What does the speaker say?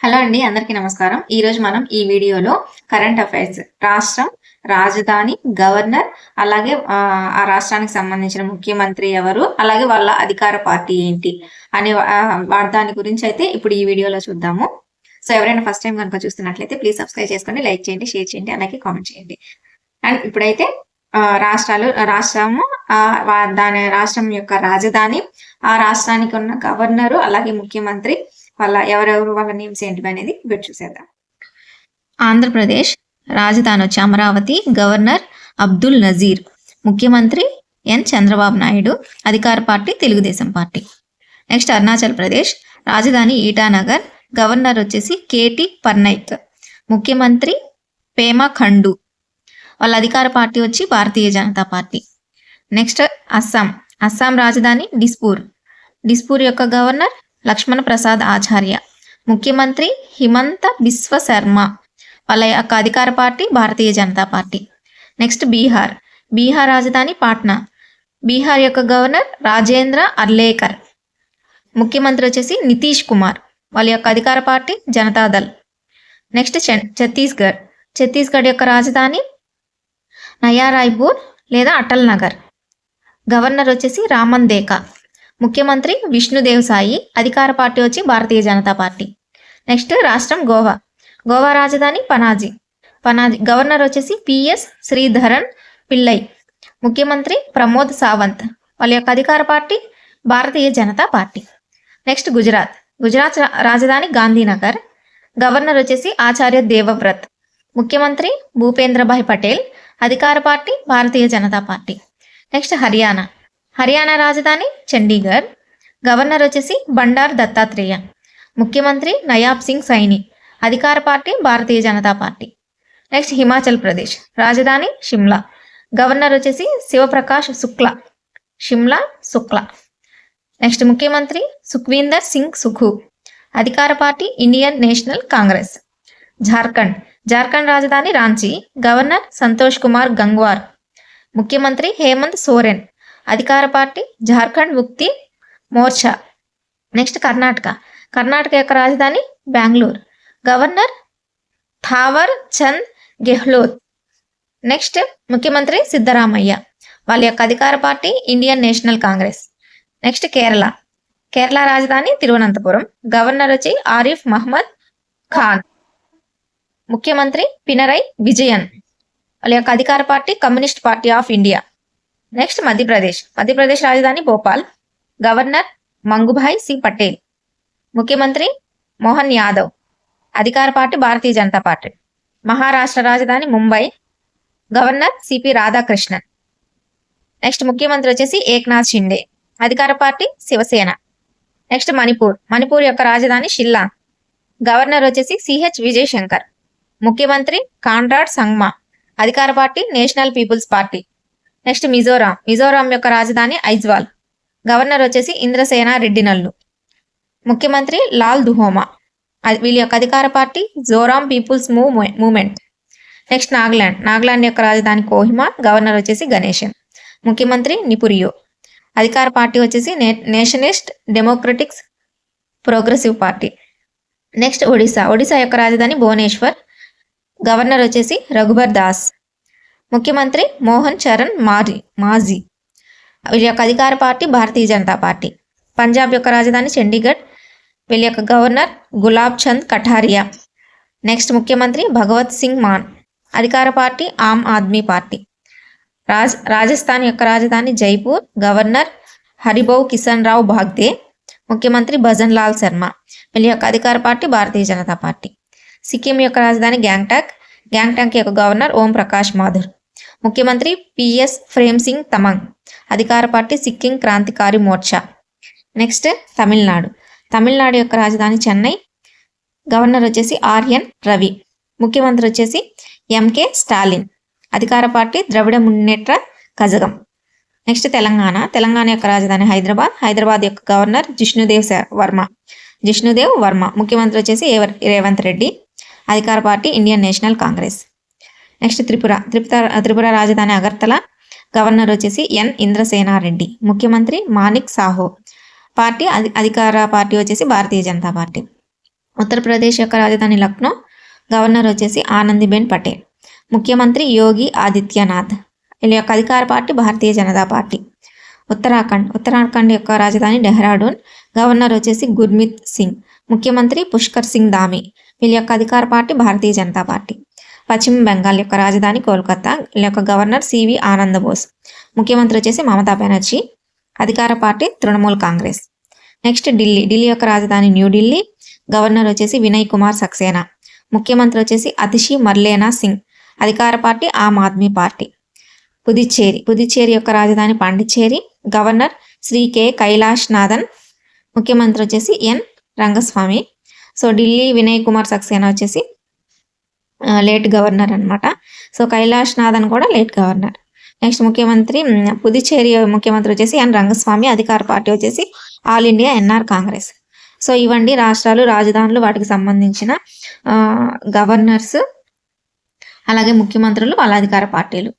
Hello అండి అందరికీ నమస్కారం. ఈ రోజు మనం ఈ వీడియోలో కరెంట్ అఫైర్స్ రాష్ట్రం రాజధాని గవర్నర్ అలాగే ఆ, రాష్ట్రానికి సంబంధించిన ముఖ్యమంత్రి ఎవరు అలాగే వాళ్ళ అధికార పార్టీ ఏంటి అనే ఆ, దాని గురించి అయితే ఇప్పుడు ఈ వీడియోలో చూద్దాము. సో ఎవరైనా ఫస్ట్ టైం కనుక చూస్తున్నట్లయితే ప్లీజ్ సబ్స్క్రైబ్ చేసుకోండి లైక్ చేయండి షేర్ చేయండి అలాగే కామెంట్ చేయండి. అండ్ ఇప్పుడైతే ఆ, రాష్ట్రాలు రాష్ట్రము ఆ, వా- దాని రాష్ట్రం యొక్క రాజధాని ఆ రాష్ట్రానికి ఉన్న గవర్నరు అలాగే ముఖ్యమంత్రి వాళ్ళ ఎవరెవరు వాళ్ళ నేమ్స్ ఏంటి అనేది ఇప్పుడు చూసేద్దాం. ఆంధ్రప్రదేశ్ రాజధాని వచ్చి అమరావతి గవర్నర్ అబ్దుల్ నజీర్ ముఖ్యమంత్రి ఎన్ చంద్రబాబు నాయుడు అధికార party Telugu Desam party. Next Arunachal Pradesh రాజధాని ఈటానగర్ గవర్నర్ వచ్చేసి కేటి పర్నైక్ ముఖ్యమంత్రి పేమా ఖండు. వాళ్ళ అధికార పార్టీ వచ్చి భారతీయ జనతా పార్టీ. నెక్స్ట్ అస్సాం అస్సాం రాజధాని డిస్పూర్. డిస్పూర్ యొక్క గవర్నర్ లక్ష్మణ ప్రసాద్ ఆచార్య. ముఖ్యమంత్రి హిమంత బిశ్వ శర్మ. వాళ్ళ యొక్క అధికార party Bharatiya Janata party. Next Bihar. Bihar రాజధాని పాట్నా. బీహార్ యొక్క గవర్నర్ రాజేంద్ర అర్లేకర్. ముఖ్యమంత్రి వచ్చేసి నితీష్ కుమార్. వాళ్ళ యొక్క అధికార పార్టీ జనతాదళ్ నెక్స్ట్ ఛత్తీస్గఢ్. ఛత్తీస్గఢ్ యొక్క రాజధాని నయా రాయ్పూర్ లేదా అటల్ నగర్. గవర్నర్ వచ్చేసి రామన్ దేకా ముఖ్యమంత్రి విష్ణుదేవ్ సాయి అధికార పార్టీ వచ్చి భారతీయ జనతా పార్టీ. నెక్స్ట్ రాష్ట్రం గోవా. గోవా రాజధాని పనాజీ. పనాజీ గవర్నర్ వచ్చేసి పిఎస్ శ్రీధరన్ పిల్లై. ముఖ్యమంత్రి ప్రమోద్ సావంత్. వాళ్ళ యొక్క అధికార party Bharatiya Janata party. Next Gujarat. Gujarat రా- రాజధాని గాంధీనగర్. గవర్నర్ వచ్చేసి ఆచార్య దేవవ్రత్. ముఖ్యమంత్రి భూపేంద్రభాయ్ పటేల్ అధికార party Bharatiya Janata party. Next Haryana. Haryana రాజధాని చండీగఢ్. గవర్నర్ వచ్చేసి బండార్ దత్తాత్రేయ. ముఖ్యమంత్రి నయాబ్ సింగ్ సైని. అధికార party Bharatiya Janata Party. Next Himachal Pradesh. రాజధాని షిమ్లా. గవర్నర్ వచ్చేసి శివప్రకాష్ శుక్లా. షిమ్లా శుక్లా. నెక్స్ట్ ముఖ్యమంత్రి సుఖ్వీందర్ సింగ్ సుఖు. అధికార party Indian National Congress. Jharkhand. Jharkhand రాజధాని రాంచీ. గవర్నర్ సంతోష్ కుమార్ గంగ్వార్. ముఖ్యమంత్రి హేమంత్ సోరెన్. అధికార పార్టీ జార్ఖండ్ ముక్తి మోర్చా. నెక్స్ట్ కర్ణాటక. కర్ణాటక యొక్క రాజధాని బెంగళూరు. గవర్నర్ థావర్ చంద్ గెహ్లోత్. నెక్స్ట్ ముఖ్యమంత్రి సిద్ధరామయ్య. వాళ్ళ యొక్క అధికార party Indian National Congress. Next Kerala. Kerala రాజధాని తిరువనంతపురం. గవర్నర్ వచ్చి ఆరిఫ్ మహమ్మద్ ఖాన్. ముఖ్యమంత్రి పినరై విజయన్. వాళ్ళ యొక్క అధికార party Communist Party of India. Next Madhya Pradesh Madhya Pradesh రాజధాని భోపాల్. గవర్నర్ మంగుభాయ్ సి పటేల్ ముఖ్యమంత్రి మోహన్ యాదవ్ అధికార పార్టీ భారతీయ జనతా పార్టీ మహారాష్ట్ర రాజధాని Mumbai governor CP Radhakrishnan next ముఖ్యమంత్రి వచ్చేసి ఏక్నాథ్ షిండే అధికార పార్టీ శివసేన నెక్స్ట్ మణిపూర్ మణిపూర్ యొక్క రాజధాని షిల్లాంగ్ గవర్నర్ వచ్చేసి సిహెచ్ విజయ్ శంకర్ ముఖ్యమంత్రి కాన్రాడ్ సంగ్మా అధికార party National People's Party next Mizoram. Mizoram యొక్క రాజధాని ఐజ్వాల్. గవర్నర్ వచ్చేసి ఇంద్రసేన రెడ్డినల్లు ముఖ్యమంత్రి లాల్ దుహోమా. వీళ్ళ యొక్క అధికార party Zoram People's move movement. Next Nagaland. Nagaland యొక్క రాజధాని కోహిమా. గవర్నర్ వచ్చేసి గణేశన్ ముఖ్యమంత్రి నిపురియో. అధికార పార్టీ వచ్చేసి నే Nationalist Democratics Progressive Party. Next Odisha. Odisha యొక్క రాజధాని భువనేశ్వర్. గవర్నర్ వచ్చేసి రఘుబర్ దాస్. ముఖ్యమంత్రి మోహన్ చరణ్ మారి మాజీ వీళ్ళ యొక్క అధికార పార్టీ భారతీయ జనతా పార్టీ. పంజాబ్ యొక్క రాజధాని చండీగఢ్ వీళ్ళ యొక్క గవర్నర్ గులాబ్ చంద్ కఠారియా. నెక్స్ట్ ముఖ్యమంత్రి భగవత్ సింగ్ మాన్. అధికార పార్టీ ఆమ్ ఆద్మీ పార్టీ. రాజ్ రాజస్థాన్ యొక్క రాజధాని జైపూర్ గవర్నర్ హరిబౌ కిషన్ రావు బాగ్దే. ముఖ్యమంత్రి భజన్ లాల్ శర్మ. వీళ్ళ యొక్క అధికార పార్టీ భారతీయ జనతా పార్టీ. సిక్కిం యొక్క రాజధాని గ్యాంగ్టాక్. గ్యాంగ్టాక్ యొక్క గవర్నర్ ఓం ప్రకాష్ మాథుర్ ముఖ్యమంత్రి పిఎస్ ప్రేమ్ సింగ్ తమంగ్ అధికార పార్టీ సిక్కిం క్రాంతికారి మోర్చా. నెక్స్ట్ తమిళనాడు. తమిళనాడు యొక్క రాజధాని చెన్నై. గవర్నర్ వచ్చేసి ఆర్ఎన్ రవి. ముఖ్యమంత్రి వచ్చేసి ఎంకే స్టాలిన్. అధికార పార్టీ ద్రవిడ మున్నేట్ర కజగం. నెక్స్ట్ తెలంగాణ. తెలంగాణ యొక్క రాజధాని హైదరాబాద్. హైదరాబాద్ యొక్క గవర్నర్ జిష్ణుదేవ్ వర్మ. జిష్ణుదేవ్ వర్మ. ముఖ్యమంత్రి వచ్చేసి రేవంత్ రెడ్డి. అధికార party Indian National Congress. Next Tripura Tripura Tripura రాజధాని అగర్తల గవర్నర్ వచ్చేసి ఎన్ ఇంద్రసేనారెడ్డి. ముఖ్యమంత్రి మానిక్ సాహో. పార్టీ అధి- అధికార పార్టీ వచ్చేసి భారతీయ జనతా పార్టీ. ఉత్తరప్రదేశ్ యొక్క రాజధాని లక్నో గవర్నర్ వచ్చేసి ఆనందిబెన్ పటేల్. ముఖ్యమంత్రి యోగి ఆదిత్యనాథ్. వీళ్ళ యొక్క అధికార పార్టీ భారతీయ జనతా పార్టీ. ఉత్తరాఖండ్ ఉత్తరాఖండ్ యొక్క రాజధాని డెహ్రాడూన్ గవర్నర్ వచ్చేసి గుర్మిత్ సింగ్. ముఖ్యమంత్రి పుష్కర్ సింగ్ దామి వీళ్ళ యొక్క అధికార పార్టీ భారతీయ జనతా పార్టీ. పశ్చిమ బెంగాల్ యొక్క రాజధాని కోల్కతా యొక్క గవర్నర్ సివి ఆనందబోస్. ముఖ్యమంత్రి వచ్చేసి మమతా బెనర్జీ అధికార party Trinamool Congress. Next Delhi Delhi యొక్క రాజధాని న్యూఢిల్లీ గవర్నర్ వచ్చేసి వినయ్ కుమార్ సక్సేనా. ముఖ్యమంత్రి వచ్చేసి అతిషి మర్లేనా సింగ్ అధికార పార్టీ ఆమ్ ఆద్మీ పార్టీ. పుదుచ్చేరి పుదుచ్చేరి యొక్క రాజధాని పాండిచ్చేరి గవర్నర్ శ్రీ కె కైలాష్ నాథన్ ముఖ్యమంత్రి వచ్చేసి ఎన్ రంగస్వామి. సో ఢిల్లీ వినయ్ కుమార్ సక్సేనా వచ్చేసి లేట్ గవర్నర్ అనమాట సో కైలాష్ నాథన్ కూడా లేట్ గవర్నర్ నెక్స్ట్ ముఖ్యమంత్రి పుదుచ్చేరి ముఖ్యమంత్రి వచ్చేసి ఎన్ రంగస్వామి అధికార పార్టీ వచ్చేసి All India NR Congress. So ఇవండి రాష్ట్రాలు రాజధానులు వాటికి సంబంధించిన గవర్నర్స్ అలాగే ముఖ్యమంత్రులు వాళ్ళ అధికార పార్టీలు.